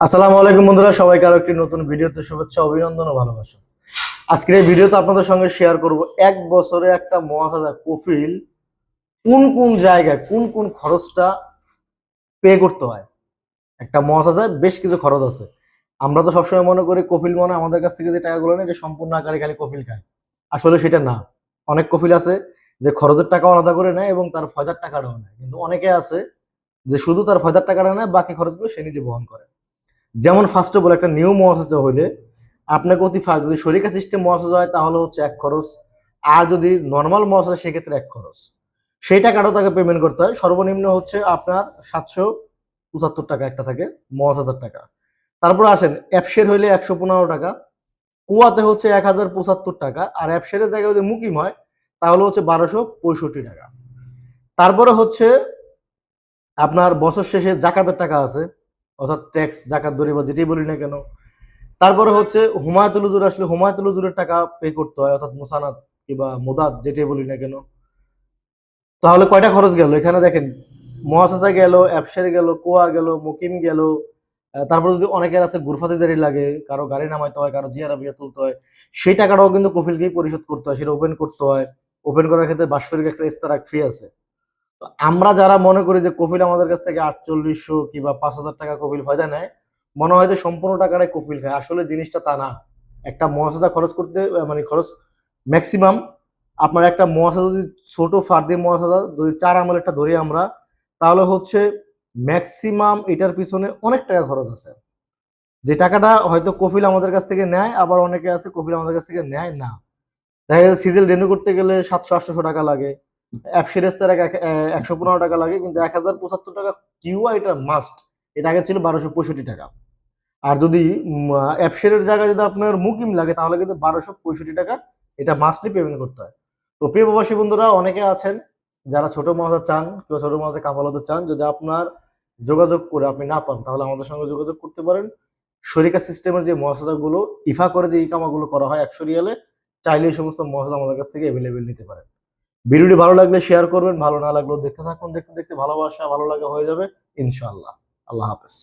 আসসালামু আলাইকুম বন্ধুরা, সবাইকে আরও একটি নতুন ভিডিওতে শুভেচ্ছা, অভিনন্দন ও ভালোবাসা। আজকের এই ভিডিওতে আপনাদের সঙ্গে শেয়ার করব এক বছরে একটা মহাসাজা কফিল কোন কোন জায়গায়, কোন কোন খরচটা পে করতে হয়। একটা মহাসাজায় বেশ কিছু খরচ আছে। আমরা তো সবসময় মনে করি কফিল মানে আমাদের কাছ থেকে যে টাকাগুলো নেয়, এটা সম্পূর্ণ আকারে খালি কফিল খায়। আসলে সেটা না। অনেক কফিল আছে যে খরচের টাকা আলাদা করে নেয় এবং তার ফয়দার টাকাটাও নেয়। কিন্তু অনেকে আছে যে শুধু তার ফয়দার টাকাটা নেয়, বাকি খরচগুলো সে নিজে বহন করে। যেমন ফার্স্ট অফ অল একটা নিউ মহাসজা হইলে আপনাকে অতি ফার্স্ট যদি শরিকা সিস্টেম মহাসজা হয়, তাহলে হচ্ছে এক খরচ। আর যদি নর্মাল মহাসজা সেক্ষেত্রে এক খরচ। সেই টাকাটাও তাকে পেমেন্ট করতে হয়। সর্বনিম্ন হচ্ছে আপনার সাতশো পঁচাত্তর টাকা একটা থাকে মহাসাজার টাকা। তারপর আসেন অ্যাপসের হইলে একশো পনেরো টাকা। কুয়াতে হচ্ছে এক হাজার পঁচাত্তর টাকা। আর অ্যাপসের জায়গায় যদি মুকিম হয়, তাহলে হচ্ছে বারোশো পঁয়ষট্টি টাকা। তারপরে হচ্ছে আপনার বছর শেষে জাকাতের টাকা আছে। অর্থাৎ ট্যাক্স জাকাত দড়ি বা যেটাই বলি না কেন, তারপরে হচ্ছে হুমায়তুল হুজুর আসলে হুমায়তুল হুজুরের টাকা পে করতে হয়, অর্থাৎ মুসানাদ কিংবা মুদাদ, যেটাই বলি না কেন। তাহলে কয়টা খরচ গেল? এখানে দেখেন, মহাসাসা গেল অ্যাপসের গেল, কোয়া গেল, মুকিম গেল তারপরে যদি অনেকের আছে গুরফাতে জারি লাগে, কারও গাড়ি নামাইতে হয়, কারও জিয়ারা বিয়া তুলতে হয়, সেই টাকাটাও কিন্তু কফিলকেই পরিশোধ করতে হয়, সেটা ওপেন করতে হয়। ওপেন করার ক্ষেত্রে বাৎসরিক একটা ইস্তারাক ফি আছে। আমরা যারা মনে করি যে কফিল আমাদের কাছ থেকে আটচল্লিশশো কিংবা পাঁচ হাজার টাকা কফিল ফায়দা নেয়, মনে হয় যে সম্পূর্ণ টাকাটাই কফিল খায়। আসলে জিনিসটা তা না। একটা মহাসাজা খরচ করতে মানে খরচ ম্যাক্সিমাম আপনার একটা মহাসাজা যদি ছোট ফার্দি মহাসাজা, যদি চার আমল একটা ধরি আমরা, তাহলে হচ্ছে ম্যাক্সিমাম এটার পিছনে অনেক টাকা খরচ আছে। যে টাকাটা হয়তো কফিল আমাদের কাছ থেকে নেয়, আবার অনেকে আছে কফিল আমাদের কাছ থেকে নেয় না। দেখা যাচ্ছে সিজেল রেনু করতে গেলে সাতশো, আটশোশো টাকা লাগে। অ্যাপ সিরিজটার একশো পনেরো টাকা লাগে, কিন্তু এক হাজার পঁচাত্তর টাকা কিউআই এটা মাস্ট এটা আগে ছিল বারোশো পঁয়ষট্টি টাকা। আর যদি অ্যাপ জায়গায় যদি আপনার মুকিম লাগে, তাহলে কিন্তু বারোশো পঁয়ষট্টি টাকা এটা মাস্টলি পেমেন্ট করতে হয়। তো প্রিয় প্রবাসী বন্ধুরা, অনেকে আছেন যারা ছোট মহাজা চান, কিংবা ছোট মহাজা কাফালতে চান, যদি আপনার যোগাযোগ করে আপনি না পান, তাহলে আমাদের সঙ্গে যোগাযোগ করতে পারেন। শরিকা সিস্টেমের যে মহাসাজাগুলো ইফা করে যে ইকামাগুলো করা হয় একশো রিয়ালে চাইলে এই সমস্ত মহাসাজা আমাদের কাছ থেকে অ্যাভেলেবেল নিতে পারেন। ভিডিওটি ভালো লাগলে শেয়ার করবেন, ভালো না লাগলেও দেখতে থাকুন। দেখতে দেখতে ভালোবাসা, ভালো লাগা হয়ে যাবে, ইনশাআল্লাহ। আল্লাহ হাফেজ।